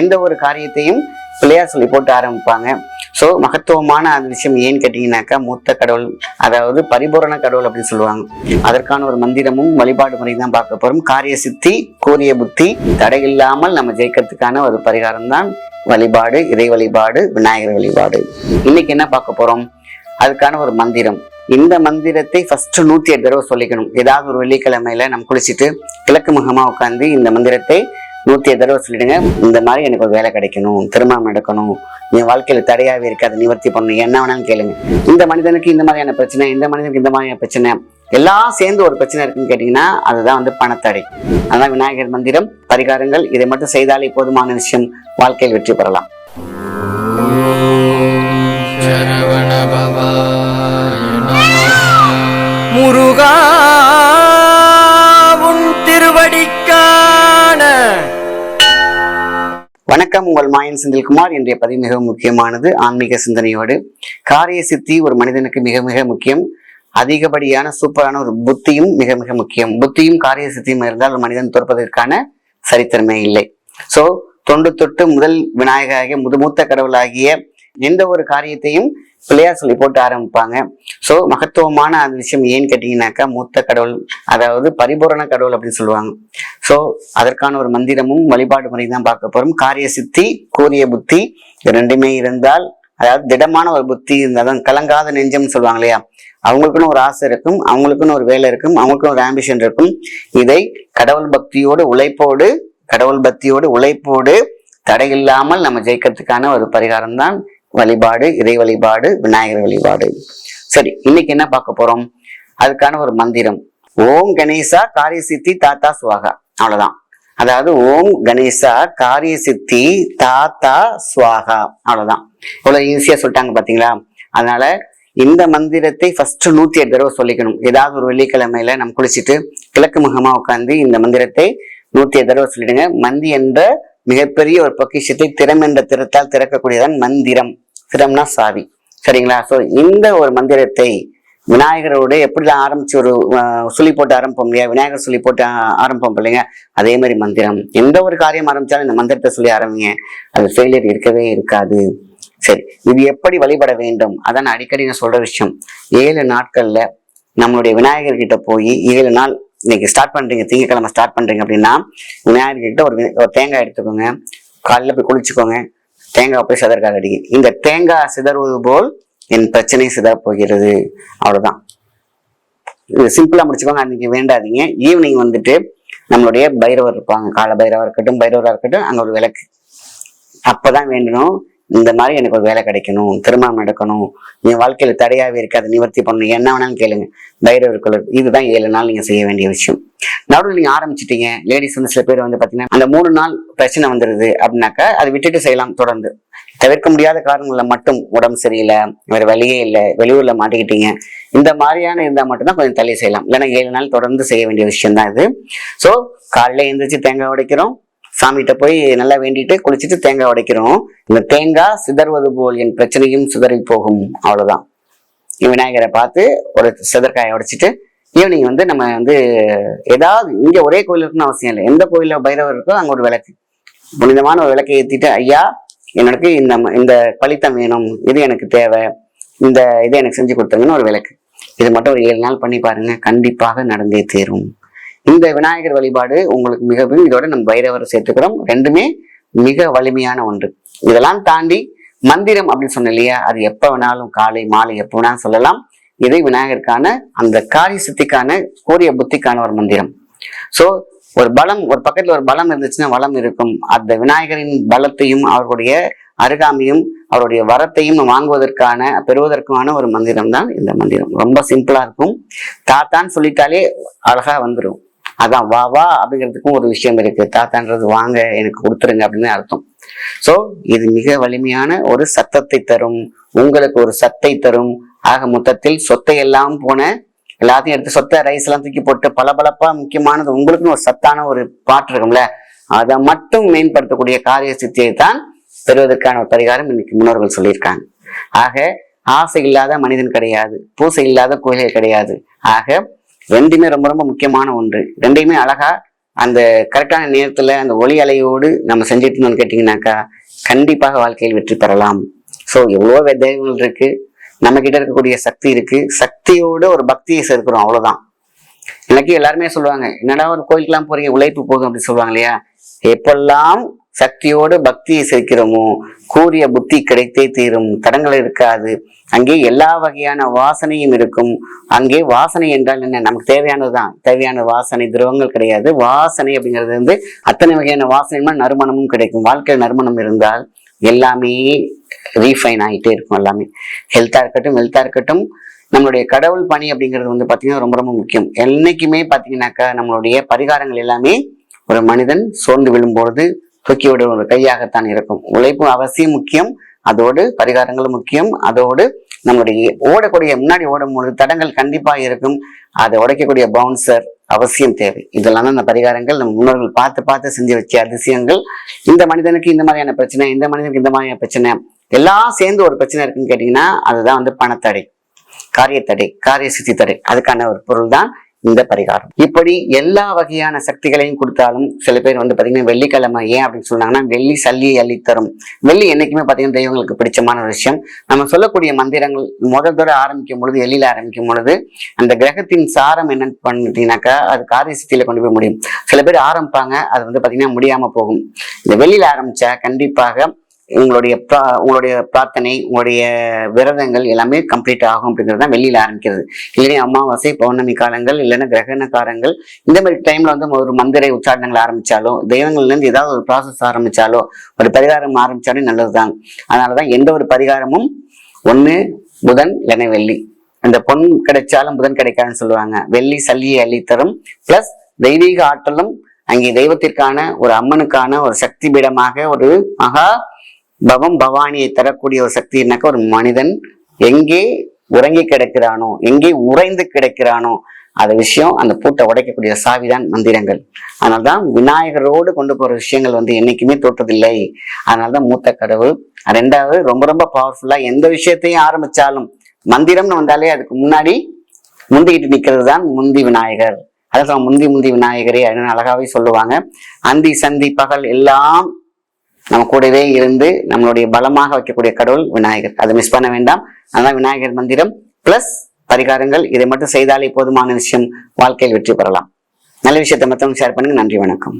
எந்த ஒரு காரியத்தையும் பிள்ளையார் சொல்லி போட்டு ஆரம்பிப்பாங்க. ஸோ மகத்துவமான அந்த விஷயம் ஏன்னு கேட்டீங்கன்னாக்கா மூத்த கடவுள் அதாவது பரிபூரண கடவுள் அப்படின்னு சொல்லுவாங்க. அதற்கான ஒரு மந்திரமும் வழிபாடு முறை தான் பார்க்க போறோம். காரிய சித்தி கூரிய புத்தி தடை இல்லாமல் நம்ம ஜெயிக்கிறதுக்கான ஒரு பரிகாரம் தான் வழிபாடு இறை வழிபாடு விநாயகர் வழிபாடு. இன்னைக்கு என்ன பார்க்க போறோம்? அதுக்கான ஒரு மந்திரம். இந்த மந்திரத்தை ஃபர்ஸ்ட் நூத்தி எட்டு தடவை சொல்லிக்கணும். ஏதாவது ஒரு வெள்ளிக்கிழமையில நம்ம குளிச்சுட்டு கிழக்கு முகமா உட்காந்து இந்த மந்திரத்தை நூத்தி தடவை சொல்லிடுங்க. இந்த மாதிரி எனக்கு ஒரு வேலை கிடைக்கணும் திருமணம் எடுக்கணும் என் வாழ்க்கையில தடையாவே இருக்காது நிவர்த்தி பண்ணணும் என்ன வேணாலும் கேளுங்க. இந்த மனிதனுக்கு இந்த மாதிரியான பிரச்சனை இந்த மனிதனுக்கு இந்த மாதிரியான பிரச்சனை எல்லாம் சேர்ந்து ஒரு பிரச்சனை இருக்குன்னு கேட்டீங்கன்னா அதுதான் வந்து பணத்தடை. அதான் விநாயகர் மந்திரம் பரிகாரங்கள் இதை மட்டும் செய்தாலே போதுமான விஷயம் வாழ்க்கையில் வெற்றி பெறலாம். வணக்கம் உங்கள் மாயன் செந்தில்குமார். இன்றைய பதிவு மிக முக்கியமானது. ஆன்மீக சிந்தனையோடு. காரிய சித்தி ஒரு மனிதனுக்கு மிக மிக முக்கியம். அதிகப்படியான சூப்பரான ஒரு புத்தியும் மிக மிக முக்கியம். புத்தியும் காரிய சித்தியும் இருந்தால் ஒரு மனிதன் தோற்பதற்கான சரித்திரமே இல்லை. சோ தொண்டு தொட்டு முதல் விநாயகராகிய முதுமூத்த கடவுளாகிய எந்த ஒரு காரியத்தையும் பிள்ளையார் சொல்லி போட்டு ஆரம்பிப்பாங்க. ஸோ மகத்துவமான அந்த விஷயம் ஏன்னு கேட்டீங்கன்னாக்கா மூத்த கடவுள் அதாவது பரிபூரண கடவுள் அப்படின்னு சொல்லுவாங்க. ஸோ அதற்கான ஒரு மந்திரமும் வழிபாடு முறையும் தான் பார்க்க போகிறோம் காரிய சித்தி கூறிய புத்தி இது ரெண்டுமே இருந்தால் அதாவது திடமான ஒரு புத்தி இருந்தால் தான் கலங்காத நெஞ்சம்னு சொல்லுவாங்க இல்லையா? அவங்களுக்குன்னு ஒரு ஆசை இருக்கும் அவங்களுக்குன்னு ஒரு வேலை இருக்கும் அவங்களுக்குன்னு ஒரு ஆம்பிஷன் இருக்கும். இதை கடவுள் பக்தியோடு உழைப்போடு கடவுள் பக்தியோடு உழைப்போடு தடையில்லாமல் நம்ம ஜெயிக்கிறதுக்கான ஒரு பரிகாரம் தான் வழிபாடு இறை வழிபாடு விநாயகர் வழிபாடு. சரி இன்னைக்கு என்ன பார்க்க போறோம்? அதுக்கான ஒரு மந்திரம். ஓம் கணேசா காரிய சித்தி தாத்தா சுவாகா. அவ்வளவுதான். அதாவது ஓம் கணேசா காரிய சித்தி தாத்தா சுவாகா. அவ்வளவுதான். இவ்வளவு ஈஸியா சொல்லிட்டாங்க பாத்தீங்களா? அதனால இந்த மந்திரத்தை ஃபர்ஸ்ட் நூத்தி எட்டு தடவை சொல்லிக்கணும். ஏதாவது ஒரு வெள்ளிக்கிழமையில நம்ம குளிச்சுட்டு கிழக்கு முகமா உட்காந்து இந்த மந்திரத்தை நூத்தி எட்டு தடவை சொல்லிடுங்க. மந்தி என்ற மிகப்பெரிய ஒரு பொக்கிஷத்தை திறம் என்ற திறத்தால் திறக்கக்கூடியதான் மந்திரம். திறம்னா சாவி. சரிங்களா? ஸோ இந்த ஒரு மந்திரத்தை விநாயகரோட எப்படிலாம் ஆரம்பிச்சு ஒரு சுழி சொல்லி போட்டு ஆரம்பிப்போம் இல்லையா? விநாயகர் சொல்லி போட்டு ஆரம்பிப்போம் இல்லைங்க? அதே மாதிரி மந்திரம். எந்த ஒரு காரியம் ஆரம்பிச்சாலும் இந்த மந்திரத்தை சொல்லி ஆரம்பிங்க. அது ஃபெயிலியர் இருக்கவே இருக்காது. சரி இது எப்படி வழிபட வேண்டும்? அதான் நான் அடிக்கடி நான் சொல்ற விஷயம். ஏழு நாட்கள்ல நம்மளுடைய விநாயகர்கிட்ட போய் ஏழு நாள் இன்னைக்கு ஸ்டார்ட் பண்றீங்க திங்கக்கிழமை ஸ்டார்ட் பண்றீங்க அப்படின்னா விநாயகர்கிட்ட ஒரு ஒரு தேங்காய் எடுத்துக்கோங்க. காலைல போய் குளிச்சுக்கோங்க. தேங்காய் போய் சிதற்காக அடிங்க இந்த தேங்காய் சிதறுவது போல் என் பிரச்சனை சிதற போகிறது. அவ்வளோதான் இது சிம்பிளாக முடிச்சுக்கோங்க. அன்னைக்கு வேண்டாதீங்க. ஈவினிங் வந்துட்டு நம்மளுடைய பைரவர் இருப்பாங்க. கால பைரவா இருக்கட்டும் பைரவராக இருக்கட்டும் அங்கே ஒரு விளக்கு. அப்பதான் வேண்டணும். இந்த மாதிரி எனக்கு ஒரு வேலை கிடைக்கணும். திருமணம் நடக்கணும். என் வாழ்க்கையில் தடையாகவே இருக்காது. நிவர்த்தி பண்ணணும். என்ன வேணாலும் கேளுங்க. பைரவர்கள் இதுதான் ஏழு நாள் நீங்கள் செய்ய வேண்டிய விஷயம். நடுவில் நீங்க ஆரம்பிச்சிட்டீங்க. லேடிஸ் வந்து சில பேர் வந்து பாத்தீங்கன்னா அந்த மூணு நாள் பிரச்சனை வந்துருது அப்படின்னாக்கா அதை விட்டுட்டு செய்யலாம் தொடர்ந்து. தவிர்க்க முடியாத காரணங்கள்ல மட்டும் உடம்பு சரியில்லை வேற வழியே இல்லை வெளியூர்ல மாட்டிக்கிட்டீங்க. இந்த மாதிரியான இருந்தா மட்டும்தான் கொஞ்சம் தள்ளி செய்யலாம். இல்லைன்னா ஏழு நாள் தொடர்ந்து செய்ய வேண்டிய விஷயம் தான் இது. ஸோ காலையில எந்திரிச்சு தேங்காய் உடைக்கிறோம். சாமிகிட்ட போய் நல்லா வேண்டிட்டு குளிச்சுட்டு தேங்காய் உடைக்கிறோம். இந்த தேங்காய் சிதறுவது போல் என் பிரச்சனையும் சிதறி போகும். அவ்வளவுதான். விநாயகரை பார்த்து ஒரு சிதற்காயை உடைச்சிட்டு ஈவினிங் வந்து நம்ம வந்து ஏதாவது இங்க ஒரே கோயில் இருக்குன்னு அவசியம் இல்லை. எந்த கோயிலில் பைரவர் இருக்கோ அங்க ஒரு விளக்கு. புனிதமான ஒரு விளக்கை ஏற்றிட்டு ஐயா எனக்கு இந்த இந்த பழித்தம் வேணும். இது எனக்கு தேவை. இந்த இதை எனக்கு செஞ்சு கொடுத்துருங்கன்னு ஒரு விளக்கு. இது மட்டும் ஒரு ஏழு நாள் பண்ணி பாருங்க. கண்டிப்பாக நடந்தே தீரும். இந்த விநாயகர் வழிபாடு உங்களுக்கு மிகவும் இதோட நம்ம பைரவரை சேர்த்துக்கிறோம். ரெண்டுமே மிக வலிமையான ஒன்று. இதெல்லாம் தாண்டி மந்திரம் அப்படின்னு சொன்னேன் இல்லையா? அது எப்போ வேணாலும் காலை மாலை எப்போ வேணாலும் சொல்லலாம். இதை விநாயகருக்கான அந்த காரிய சித்திக்கான கூரிய புத்திக்கான ஒரு மந்திரம். ஸோ ஒரு பலம் ஒரு பக்கத்துல ஒரு பலம் இருந்துச்சுன்னா வளம் இருக்கும். அந்த விநாயகரின் பலத்தையும் அவர்களுடைய அருகாமையும் அவருடைய வரத்தையும் வாங்குவதற்கான பெறுவதற்கான ஒரு மந்திரம் தான் இந்த மந்திரம். ரொம்ப சிம்பிளா இருக்கும். தாத்தான்னு சொல்லிட்டாலே அழகா வந்துடும் அதான் வா வா அப்படிங்கிறதுக்கும் ஒரு விஷயம் இருக்கு. தாத்தான்றது வாங்க எனக்கு கொடுத்துருங்க அப்படின்னு அர்த்தம். ஸோ இது மிக வலிமையான ஒரு சத்தத்தை தரும். உங்களுக்கு ஒரு சத்தை தரும். ஆக மொத்தத்தில் சொத்தை எல்லாம் போன எல்லாத்தையும் எடுத்து சொத்தை ரைஸ் எல்லாம் தூக்கி போட்டு பளபளப்பா முக்கியமானது உங்களுக்குன்னு ஒரு சத்தான ஒரு பாட்டு இருக்கும்ல அதை மட்டும் மேம்படுத்தக்கூடிய காரிய சித்தியை தான் பெறுவதற்கான ஒரு பரிகாரம் இன்னைக்கு முன்னோர்கள் சொல்லியிருக்காங்க. ஆக ஆசை இல்லாத மனிதன் கிடையாது பூசை இல்லாத கோயில்கள் கிடையாது. ஆக ரெண்டுமே ரொம்ப ரொம்ப முக்கியமான ஒன்று. ரெண்டையுமே அழகா அந்த கரெக்டான நேரத்துல அந்த ஒளி அலையோடு நம்ம செஞ்சுட்டு இருந்தோம்னு கேட்டிங்கனாக்கா கண்டிப்பாக வாழ்க்கையில் வெற்றி பெறலாம். ஸோ எவ்வளோ தெய்வங்கள் இருக்கு நம்ம கிட்ட இருக்கக்கூடிய சக்தி இருக்கு. சக்தியோட ஒரு பக்தியை சேர்க்கிறோம் அவ்வளவுதான். எனக்கு எல்லாருமே சொல்லுவாங்க என்னடா ஒரு கோயிலுக்கெல்லாம் போறீங்க? உழைப்பு போதும் அப்படின்னு சொல்லுவாங்க இல்லையா? எப்பெல்லாம் சக்தியோடு பக்தியை சேர்க்கிறோமோ கூறிய புத்தி கிடைத்தே தீரும். தடங்கள் இருக்காது. அங்கே எல்லா வகையான வாசனையும் இருக்கும். அங்கே வாசனை என்றால் என்ன? நமக்கு தேவையானதுதான். தேவையான வாசனை திரவங்கள் கிடையாது. வாசனை அப்படிங்கிறது வந்து அத்தனை வகையான வாசனையுமே? நறுமணமும் கிடைக்கும். வாழ்க்கையில் நறுமணம் இருந்தால் எல்லாமே ரீஃபைன் ஆகிட்டே இருக்கும் எல்லாமே. ஹெல்த்தாக இருக்கட்டும் ஹெல்த்தாக இருக்கட்டும் நம்மளுடைய கடவுள் பணி அப்படிங்கிறது வந்து பார்த்திங்கன்னா ரொம்ப ரொம்ப முக்கியம். என்னைக்குமே பார்த்தீங்கன்னாக்கா நம்மளுடைய பரிகாரங்கள் எல்லாமே ஒரு மனிதன் சோர்ந்து விழும்போது தூக்கி விட ஒரு கையாகத்தான் இருக்கும். உழைப்பு அவசியம் முக்கியம் அதோடு பரிகாரங்களும் முக்கியம் அதோடு நம்மளுடைய ஓடக்கூடிய முன்னாடி ஓடும்போது தடங்கள் கண்டிப்பாக இருக்கும். அதை உடைக்கக்கூடிய பவுன்சர் அவசியம் தேவை. இதெல்லாம் தான் இந்த பரிகாரங்கள். நம்ம முன்னோர்கள் பார்த்து பார்த்து செஞ்சு வச்ச அதிசயங்கள். இந்த மனிதனுக்கு இந்த மாதிரியான பிரச்சனை இந்த மனிதனுக்கு இந்த மாதிரியான பிரச்சனை எல்லாம் சேர்ந்து ஒரு பிரச்சனை இருக்குன்னு கேட்டீங்கன்னா அதுதான் வந்து பணத்தடை காரியத்தடை காரிய சித்தி தடை. அதுக்கான ஒரு பொருள் தான் இந்த பரிகாரம். இப்படி எல்லா வகையான சக்திகளையும் கொடுத்தாலும் சில பேர் வந்து பாத்தீங்கன்னா வெள்ளிக்கிழமை ஏன் அப்படின்னு சொன்னாங்கன்னா வெள்ளி சல்லியை அள்ளி தரும் வெள்ளி என்னைக்குமே பார்த்தீங்கன்னா தெய்வங்களுக்கு பிடிச்சமான ஒரு விஷயம். நம்ம சொல்லக்கூடிய மந்திரங்கள் முதல் தடவை ஆரம்பிக்கும் பொழுது எள்ளியில் ஆரம்பிக்கும் பொழுது அந்த கிரகத்தின் சாரம் என்னன்னு பண்ணிட்டீங்கன்னாக்கா அது காரிய சித்தியில் கொண்டு போய் முடியும். சில பேர் ஆரம்பிப்பாங்க அது வந்து பாத்தீங்கன்னா முடியாம போகும். இந்த வெள்ளியில ஆரம்பிச்சா கண்டிப்பாக உங்களுடைய ப்ரா உங்களுடைய பிரார்த்தனை உங்களுடைய விரதங்கள் எல்லாமே கம்ப்ளீட் ஆகும் அப்படிங்கிறது தான் வெளியில் ஆரம்பிக்கிறது. இல்லைன்னா அமாவாசை பௌர்ணமி காலங்கள் இல்லைன்னா கிரகண காலங்கள். இந்த மாதிரி டைமில் வந்து ஒரு மந்திரை உச்சாரணங்கள் ஆரம்பித்தாலோ தெய்வங்கள்லேருந்து ஏதாவது ஒரு ப்ராசஸ் ஆரம்பித்தாலோ ஒரு பரிகாரம் ஆரம்பிச்சாலும் நல்லதுதான். அதனாலதான் எந்த ஒரு பரிகாரமும் ஒன்று புதன் இல்லைன்னா வெள்ளி. அந்த பொன் கிடைச்சாலும் புதன் கிடைக்காதுன்னு சொல்லுவாங்க. வெள்ளி சல்லியை அள்ளித்தரும். ப்ளஸ் தெய்வீக ஆற்றலும் அங்கே தெய்வத்திற்கான ஒரு அம்மனுக்கான ஒரு சக்தி பீடமாக ஒரு மகா பவம் பவானியை தரக்கூடிய ஒரு சக்தினாக்க ஒரு மனிதன் எங்கே உறங்கி கிடக்கிறானோ எங்கே உறைந்து கிடக்கிறானோ அந்த விஷயம் அந்த பூட்டை உடைக்கக்கூடிய சாவிதான் மந்திரங்கள். அதனால்தான் விநாயகரோடு கொண்டு போகிற விஷயங்கள் வந்து என்றைக்குமே தோற்றதில்லை. அதனால்தான் மூத்த கடவுள். ரெண்டாவது ரொம்ப ரொம்ப பவர்ஃபுல்லாக எந்த விஷயத்தையும் ஆரம்பிச்சாலும் மந்திரம்னு வந்தாலே அதுக்கு முன்னாடி முந்திக்கிட்டு நிற்கிறது தான் முந்தி விநாயகர். அதான் முந்தி முந்தி விநாயகரே அப்படின்னு அழகாவே சொல்லுவாங்க. அந்தி சந்தி பகல் எல்லாம் நம்ம கூடவே இருந்து நம்மளுடைய பலமாக வைக்கக்கூடிய கடவுள் விநாயகர். அதை மிஸ் பண்ண வேண்டாம். அதான் விநாயகர் மந்திரம். பிளஸ் பரிகாரங்கள். இதை மட்டும் செய்தாலே போதுமான விஷயம். வாழ்க்கையில் வெற்றி பெறலாம். நல்ல விஷயத்தை மற்றவங்க ஷேர் பண்ணுங்க. நன்றி வணக்கம்.